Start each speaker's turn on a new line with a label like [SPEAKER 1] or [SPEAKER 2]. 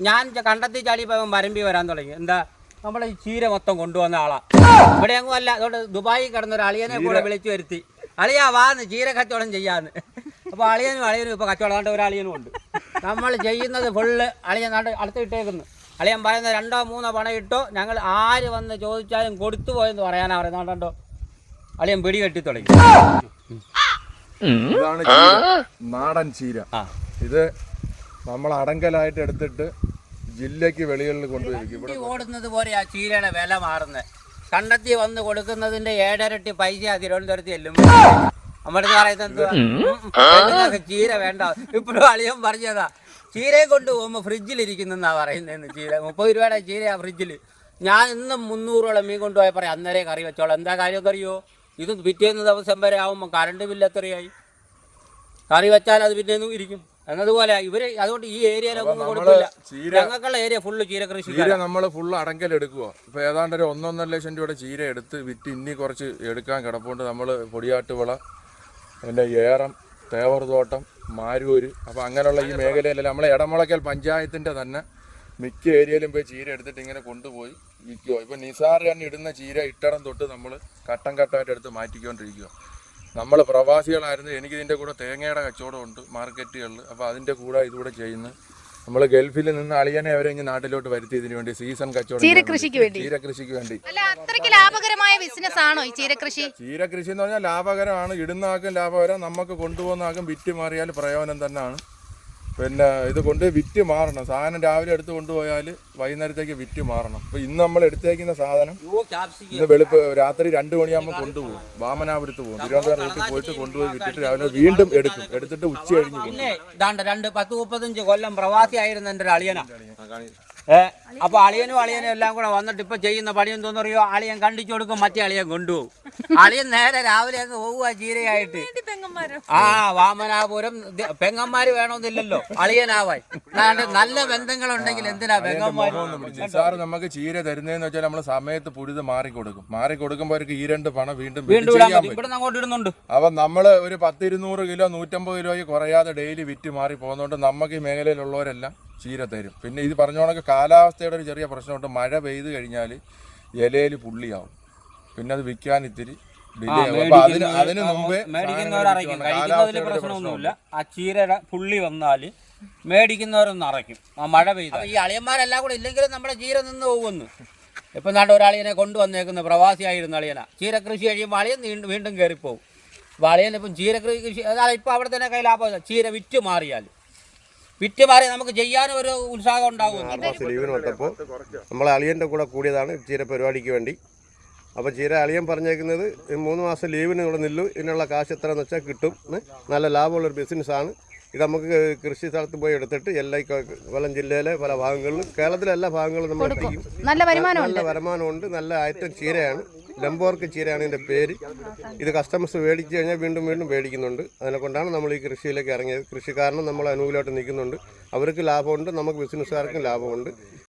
[SPEAKER 1] ഞാൻ കണ്ടെത്തി കണ്ടത്തി ചാടി പോയപ്പോൾ വരമ്പി വരാൻ തുടങ്ങി. എന്താ? നമ്മളെ ഈ ചീര മൊത്തം കൊണ്ടുവന്ന ആളാ. ഇവിടെ അങ്ങും അല്ല അതുകൊണ്ട് ദുബായി കിടന്ന ഒരു അളിയനെ കൂടെ വിളിച്ചു വരുത്തി. അളിയാ വാന്ന് ചീര കച്ചവടം ചെയ്യാന്ന്. അപ്പോൾ അളിയനും അളിയനും ഇപ്പോൾ കച്ചവടം കണ്ട ഒരു അളിയനും ഉണ്ട്. നമ്മൾ ചെയ്യുന്നത് ഫുള്ള് അളിയൻ നാട്ട് അടുത്ത് ഇട്ടേക്കുന്നു. അളിയൻ പറയുന്ന രണ്ടോ മൂന്നോ പണം ഇട്ടോ ഞങ്ങൾ ആര് വന്ന് ചോദിച്ചാലും കൊടുത്തു പോയെന്ന് പറയാനാ പറയുന്നത്. കണ്ടോ? അളിയൻ പിടി കെട്ടി തുടങ്ങി.
[SPEAKER 2] ഇതാണ് ചീര. നാടൻ ചീര.
[SPEAKER 1] ആ.
[SPEAKER 2] ഇത് നമ്മൾ അടങ്കലായിട്ട് എടുത്തിട്ട് ജില്ലയ്ക്ക് വെളികളിൽ കൊണ്ടുപോയിരിക്കും. ഇവിടെ
[SPEAKER 1] ഓടുന്നത് പോലെ ആ ചീരയുടെ വില മാറുന്നത്. കണ്ടെത്തി വന്ന് കൊടുക്കുന്നതിന്റെ ഏഴരട്ടി പൈസ തിരുവനന്തപുരത്ത് ചെല്ലുമ്പോൾ നമ്മുടെ പറയുന്നത് ചീര വേണ്ട. ഇപ്പോഴും അളിയൻ പറഞ്ഞതാ. ചീരയെ കൊണ്ട് പോകുമ്പോൾ ഫ്രിഡ്ജിലിരിക്കുന്നെന്നാ പറയുന്നതെന്ന് ചീര. മുപ്പത് രൂപയുടെ ചീരയാ ഫ്രിഡ്ജിൽ ഞാൻ ഇന്നും മുന്നൂറോളം മീൻ കൊണ്ടുപോയി പറയാം അന്നേരം കറി വെച്ചോളാം. എന്താ കാര്യം അറിയോ ഇത് പിറ്റേന്ന് ദിവസം വരെ ആവുമ്പോൾ കറണ്ട് ബില്ല് എത്രയായി? കറി വെച്ചാൽ അത് പിറ്റേന്നും ഇരിക്കും. എന്നതുപോലെ ഇവർ അതുകൊണ്ട് ഈ ഏരിയയിലൊന്നും
[SPEAKER 2] നമ്മൾ
[SPEAKER 1] കൊടുക്കില്ല. ഞങ്ങൾക്കുള്ള ഏരിയ ഫുള്ള് ചീര കൃഷി
[SPEAKER 2] ചീര നമ്മൾ ഫുള്ള് അടങ്കലെടുക്കുക ഇപ്പൊ ഏതാണ്ട് ഒരു ഒന്നൊന്നര ലക്ഷം രൂപയുടെ ചീര എടുത്ത് വിറ്റ് ഇനി കുറച്ച് എടുക്കാൻ കിടപ്പുണ്ട്. നമ്മൾ പൊടിയാട്ടുവിള പിന്നെ ഏറം തേവർ തോട്ടം മാരൂര് അപ്പോൾ അങ്ങനെയുള്ള ഈ മേഖലയിലെല്ലാം നമ്മളെ ഇടമുളയ്ക്കൽ പഞ്ചായത്തിന്റെ തന്നെ മിക്ക ഏരിയയിലും പോയി ചീര എടുത്തിട്ട് ഇങ്ങനെ കൊണ്ടുപോയി വിൽക്കുക ഇപ്പം നിസാർ തന്നെ ഇടുന്ന ചീര ഇട്ടടം തൊട്ട് നമ്മൾ ഘട്ടം ഘട്ടമായിട്ട് എടുത്ത് മാറ്റിക്കൊണ്ടിരിക്കുക നമ്മൾ പ്രവാസികളായിരുന്നു. എനിക്ക് ഇതിന്റെ കൂടെ തേങ്ങയുടെ കച്ചവടമുണ്ട് മാർക്കറ്റുകളിൽ അപ്പോൾ അതിന്റെ കൂടെ ഇതുകൂടെ ചെയ്യുന്നു. നമ്മൾ ഗൾഫിൽ നിന്ന് അളിയനെ അവരെ ഇങ്ങനെ നാട്ടിലോട്ട് വരുത്തിയതിന് വേണ്ടി സീസൺ കച്ചവടം
[SPEAKER 3] ചീരകൃഷിക്ക് വേണ്ടി.
[SPEAKER 2] ചീരകൃഷിക്ക് വേണ്ടി.
[SPEAKER 3] അല്ല അത്രയ്ക്ക് ലാഭകരമായ ബിസിനസ് ആണോ ഈ ചീരകൃഷി?
[SPEAKER 2] ചീരകൃഷി എന്ന് പറഞ്ഞാൽ ലാഭകരമാണ്. ഇടുന്ന ആക്കും ലാഭകരം. നമുക്ക് കൊണ്ടുപോകുന്ന ആക്കും വിറ്റ് മാറിയാൽ പ്രയോജനം തന്നെയാണ് പിന്നെ ഇത് കൊണ്ട് വിറ്റ് മാറണം. സാധനം രാവിലെ എടുത്ത് കൊണ്ടുപോയാൽ വൈകുന്നേരത്തേക്ക് വിറ്റ് മാറണം. അപ്പോൾ ഇന്ന് നമ്മൾ എടുത്തേക്കുന്ന സാധനം ഇന്ന് വെളുപ്പ് രാത്രി രണ്ട് മണിയാകുമ്പോൾ കൊണ്ടുപോകും. വാമനാപുരത്ത് പോകും. തിരുവനന്തപുരം റൂട്ടിൽ പോയിട്ട് കൊണ്ടുപോയി വിറ്റിട്ട് രാവിലെ വീണ്ടും എടുക്കും. എടുത്തിട്ട് ഉച്ച കഴിഞ്ഞ്
[SPEAKER 1] പിന്നെ രണ്ട് പത്ത് മുപ്പത്തഞ്ച് കൊല്ലം പ്രവാസിയായിരുന്നു എന്റെ ഒരു അളിയനാ. ഏ അപ്പൊ അളിയനും അളിയനും എല്ലാം കൂടെ വന്നിട്ട് ഇപ്പൊ ചെയ്യുന്ന പണി എന്തോന്ന് അറിയോ അളിയൻ കണ്ടിച്ചു കൊടുക്കും മറ്റേ അളിയൻ കൊണ്ടുപോകും അളിയൻ നേരെ രാവിലെ അങ്ങ് പോവുക ചീരയായിട്ട്. ആ വാമനാപുരം പെങ്ങന്മാര് വേണമെന്നില്ലല്ലോ. അളിയനാവാൻ. നല്ല ബന്ധങ്ങളുണ്ടെങ്കിൽ എന്തിനാ പെങ്ങന്മാര്?
[SPEAKER 2] സാർ നമുക്ക് ചീര തരുന്നതെന്ന് വെച്ചാൽ നമ്മൾ സമയത്ത് പുഴുത് മാറി കൊടുക്കും മാറി കൊടുക്കുമ്പോൾ അവർക്ക് ഈ രണ്ട് പണം വീണ്ടും
[SPEAKER 1] വീണ്ടും അങ്ങോട്ട് ഇടുന്നുണ്ട്.
[SPEAKER 2] അപ്പൊ നമ്മൾ ഒരു പത്തിരുന്നൂറ് കിലോ നൂറ്റമ്പത് കിലോയ്ക്ക് കുറയാതെ ഡെയിലി വിറ്റ് മാറി പോകുന്നതുകൊണ്ട് നമുക്ക് ഈ മേഖലയിലുള്ളവരെല്ലാം ചീര തരും. പിന്നെ ഇത് പറഞ്ഞ കണക്ക് കാലാവസ്ഥയുടെ ഒരു ചെറിയ പ്രശ്നമുണ്ട്. മഴ പെയ്ത് കഴിഞ്ഞാൽ ഇലയിൽ പുള്ളിയാവും. പിന്നെ അത് വിൽക്കാൻ ഇത്തിരി
[SPEAKER 1] മേടിക്കുന്നവരറിയിക്കും പ്രശ്നമൊന്നുമില്ല. ആ ചീരയുടെ പുള്ളി വന്നാൽ മേടിക്കുന്നവരൊന്നും അറയ്ക്കും. ആ മഴ പെയ്ത ഈ അളിയന്മാരെല്ലാം കൂടെ ഇല്ലെങ്കിലും നമ്മുടെ ചീര നിന്ന് പോകുന്നു. ഇപ്പം നാട്ട് ഒരാളിയനെ കൊണ്ടുവന്നേക്കുന്ന പ്രവാസിയായിരുന്ന അളിയന. ചീര കൃഷി കഴിയുമ്പോൾ അളിയൻ വീണ്ടും വീണ്ടും കയറിപ്പോവും അപ്പോൾ അളിയൻ ഇപ്പം ചീര കൃഷി അതായത് ഇപ്പം അവിടെ തന്നെ കയ്യിൽ ലാഭം ചീര വിറ്റ് മാറിയാൽ വിറ്റ് മാറി നമുക്ക് ചെയ്യാനും ഒരു ഉത്സാഹം ഉണ്ടാകും
[SPEAKER 4] നമ്മളെ മാസം ലീവിന് വന്നപ്പോൾ നമ്മൾ അളിയന്റെ കൂടെ കൂടിയതാണ് ചീര പരിപാടിക്ക് വേണ്ടി. അപ്പോൾ ചീര അളിയൻ പറഞ്ഞേക്കുന്നത് മൂന്ന് മാസം ലീവിന് ഇവിടെ നില്ലു ഇതിനുള്ള കാശ് എന്ന് വെച്ചാൽ കിട്ടും നല്ല ലാഭമുള്ളൊരു ബിസിനസ്സാണ്. ഇത് നമുക്ക് കൃഷി സ്ഥലത്ത് പോയി എടുത്തിട്ട് എല്ലാ കൊല്ലം ജില്ലയിലെ പല ഭാഗങ്ങളിലും കേരളത്തിലെ എല്ലാ ഭാഗങ്ങളിലും നമ്മൾ
[SPEAKER 3] നല്ല വരുമാനമുണ്ട്.
[SPEAKER 4] നല്ല വരുമാനമുണ്ട്. നല്ല ഐറ്റം ചീരയാണ്. ലംബോർക്ക് ചീരയാണ് ഇതിന്റെ പേര്. ഇത് കസ്റ്റമേഴ്സ് മേടിച്ചു കഴിഞ്ഞാൽ വീണ്ടും വീണ്ടും മേടിക്കുന്നുണ്ട്. അതിനെ കൊണ്ടാണ് നമ്മൾ ഈ കൃഷിയിലേക്ക് ഇറങ്ങിയത്. കൃഷിക്കാരനും നമ്മൾ അനുകൂലമായിട്ട് നിൽക്കുന്നുണ്ട്. അവർക്ക് ലാഭമുണ്ട് നമുക്ക് ബിസിനസ്സുകാർക്കും ലാഭമുണ്ട്.